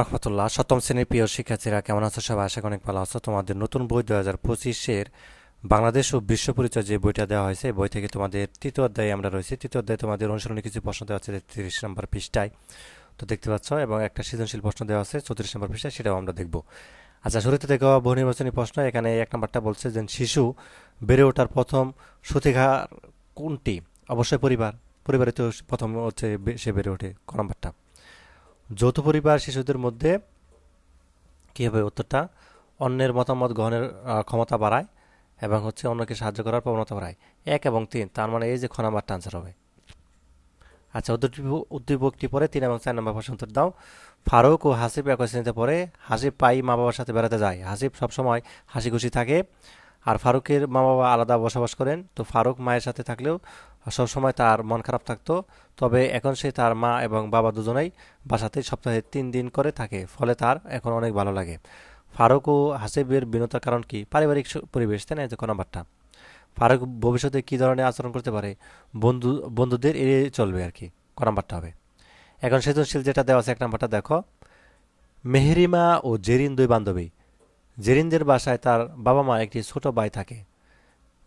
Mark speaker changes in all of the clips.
Speaker 1: রহমতুল্লাহ। সপ্তম শ্রেণির প্রিয় শিক্ষার্থীরা, কেমন আছো সবাই? আশা অনেক ভালো আছো। তোমাদের নতুন বই দু হাজার পঁচিশের বাংলাদেশ ও বিশ্ব পরিচয় যে বইটা দেওয়া হয়েছে বই থেকে তোমাদের তৃতীয় অধ্যায়ে আমরা রয়েছি। তৃতীয় অধ্যায়ে তোমাদের অনুসরণে কিছু প্রশ্ন দেওয়া আছে তিরিশ নম্বর পৃষ্ঠায়। তো দেখতে পাচ্ছ, এবং একটা সৃজনশীল প্রশ্ন দেওয়া আছে, চৌত্রিশ নম্বর পৃষ্ঠায়, সেটাও আমরা দেখব। আচ্ছা শুরুতে দেখো বহু নির্বাচনী প্রশ্ন। এখানে এক নম্বরটা বলছে যে, শিশু বেড়ে ওঠার প্রথম সতিঘার কোনটি? অবশ্যই পরিবার। পরিবারে তো প্রথম হচ্ছে সে বেড়ে ওঠে, ক নম্বরটা? যৌথ পরিবার শিশুদের মধ্যে কী হবে উত্তরটা? অন্যের মতামত গ্রহণের ক্ষমতা বাড়ায় এবং হচ্ছে অন্যকে সাহায্য করার প্রবণতা বাড়ায়। এক এবং তিন, তার মানে এই যে খ নাম্বারটা আনসার হবে। আচ্ছা উদ্দীপ- উদ্দীপকটি পরে তিন এবং চার নম্বর প্রশ্ন উত্তর দাও। ফারুক ও হাসিব একই শ্রেণীতে পড়ে। হাসিব পাই মা বাবার সাথে বেড়াতে যায়। হাসিব সবসময় হাসি খুশি থাকে। আর ফারুকের মা বাবা আলাদা বসবাস করেন। তো ফারুক মায়ের সাথে থাকলেও সবসময় তার মন খারাপ থাকতো। তবে এখন সে তার মা এবং বাবা দুজনেই বাসাতে সপ্তাহে তিন দিন করে থাকে, ফলে তার এখন অনেক ভালো লাগে। ফারুক ও হাসিবের বিনতার কারণ কি? পারিবারিক পরিবেশ, তাই না? ক নাম্বারটা ফারুক ভবিষ্যতে কী ধরনের আচরণ করতে পারে? বন্ধু, বন্ধুদের এড়িয়ে চলবে আর কি ক হবে। এখন সৃজনশীল যেটা দেওয়া আছে, এক নাম্বারটা দেখো। মেহরিমা ও জেরিন দুই বান্ধবী। জেরিনদের বাসায় তার বাবা মা একটি ছোট ভাই থাকে।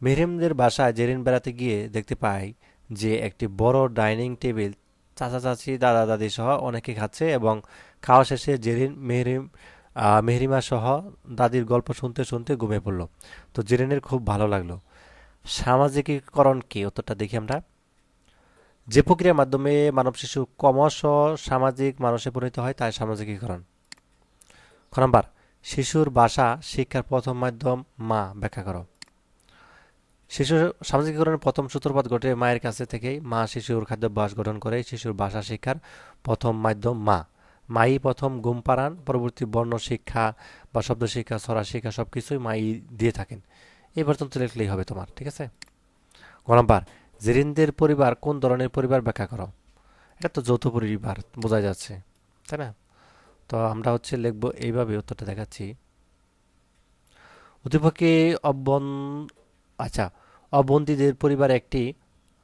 Speaker 1: মেহরিমদের বাসায় জেরিন বেড়াতে গিয়ে দেখতে পাই যে একটি বড় ডাইনিং টেবিল চাচা, চাচি, দাদা, দাদি সহ অনেকে খাচ্ছে এবং খাওয়া শেষে জেরিন, মেহরিম মেহরিমা সহ দাদির গল্প শুনতে শুনতে ঘুমিয়ে পড়ল। তো জেরিনের খুব ভালো লাগল। সামাজিকীকরণ কি উত্তরটা দেখি আমরা। যে প্রক্রিয়ার মাধ্যমে মানব শিশু ক্রমশ সামাজিক মানুষে পরিণত হয়, তাই সামাজিকীকরণ। খ নাম্বার শিশুর বাসা শিক্ষার প্রথম মাধ্যম মা। ব্যাখ্যা করো। শিশুর সামাজিকীকরণের প্রথম সূত্রপাত ঘটে মায়ের কাছে থেকেই। মা শিশুর খাদ্যাভ্যাস গঠন করে শিশুর ভাষা শিক্ষার প্রথম মাধ্যম মা। মাই প্রথম ঘুম পাড়ান পরবর্তী বর্ণ শিক্ষা বা শব্দ শিক্ষা ছড়া শিক্ষা সব কিছুই মাই দিয়ে থাকেন। এই পর্যন্ত লিখলেই হবে তোমার, ঠিক আছে? গ নাম্বার, জেরিনদের পরিবার কোন ধরনের পরিবার ব্যাখ্যা করো? এটা তো যৌথ পরিবার, বোঝা যাচ্ছে, তাই না? তো আমরা হচ্ছে লিখব এইভাবে উত্তরটা দেখাচ্ছি। উদ্দীপকে অবন আচ্ছা অবন্দিদের পরিবার একটি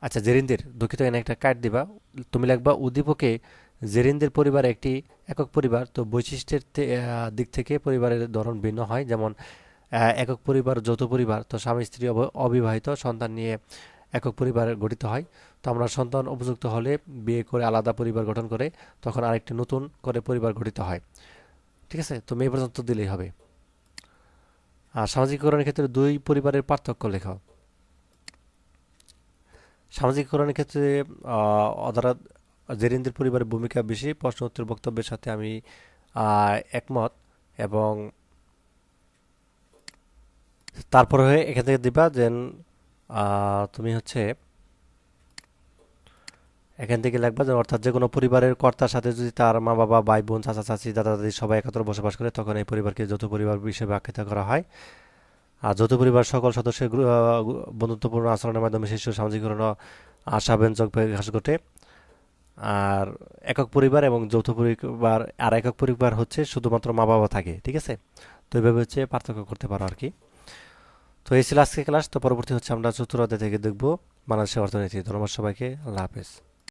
Speaker 1: আচ্ছা জেরিনদের, দুঃখিত, এখানে একটা কাট দিবা। তুমি লিখবা, উদ্দীপকে জেরিনদের পরিবার একটি একক পরিবার। তো বৈশিষ্ট্যের দিক থেকে পরিবারের ধরন ভিন্ন হয়। যেমন একক পরিবার, যৌথ পরিবার। তো স্বামী, স্ত্রী অব- অবিবাহিত, সন্তান নিয়ে একক পরিবার গঠিত হয়। তো আমরা সন্তান উপযুক্ত হলে বিয়ে করে আলাদা পরিবার গঠন করে তখন আরেকটি নতুন করে পরিবার গঠিত হয়। ঠিক আছে? তো মেয়ে পর্যন্ত দিলেই হবে। আর সামাজিকীকরণের ক্ষেত্রে দুই পরিবারের পার্থক্য লেখাও। সামাজিকীকরণের ক্ষেত্রে অদারা জেরিনদের পরিবারের ভূমিকা বেশি প্রশ্ন উত্তর বক্তব্যের সাথে আমি একমত এবং তারপরে এখান থেকে দিবা যে তুমি হচ্ছে এখান থেকে লিখবা যে অর্থাৎ যে কোনো পরিবারের কর্তার সাথে যদি তার মা বাবা ভাই বোন চাচা চাচি দাদা দাদি সবাই একত্র বসবাস করে, তখন এই পরিবারকে যৌথ পরিবার হিসেবে আখ্যায়িত করা হয়। আর যৌথ পরিবার সকল সদস্যের বন্ধুত্বপূর্ণ আচরণের মাধ্যমে শিশু সামাজিকীকরণ আশাব্যঞ্জক বিকাশ ঘটে। আর একক পরিবার এবং যৌথ পরিবার, আর একক পরিবার হচ্ছে শুধুমাত্র মা বাবা থাকে, ঠিক আছে? তো এইভাবে হচ্ছে পার্থক্য করতে পারো আর কি। তো এই ছিল আজকে ক্লাস। তো পরবর্তী হচ্ছে আমরা চতুর্থ থেকে দেখব বাংলাদেশের অর্থনীতি। ধন্যবাদ সবাইকে। আল্লাহ হাফেজ।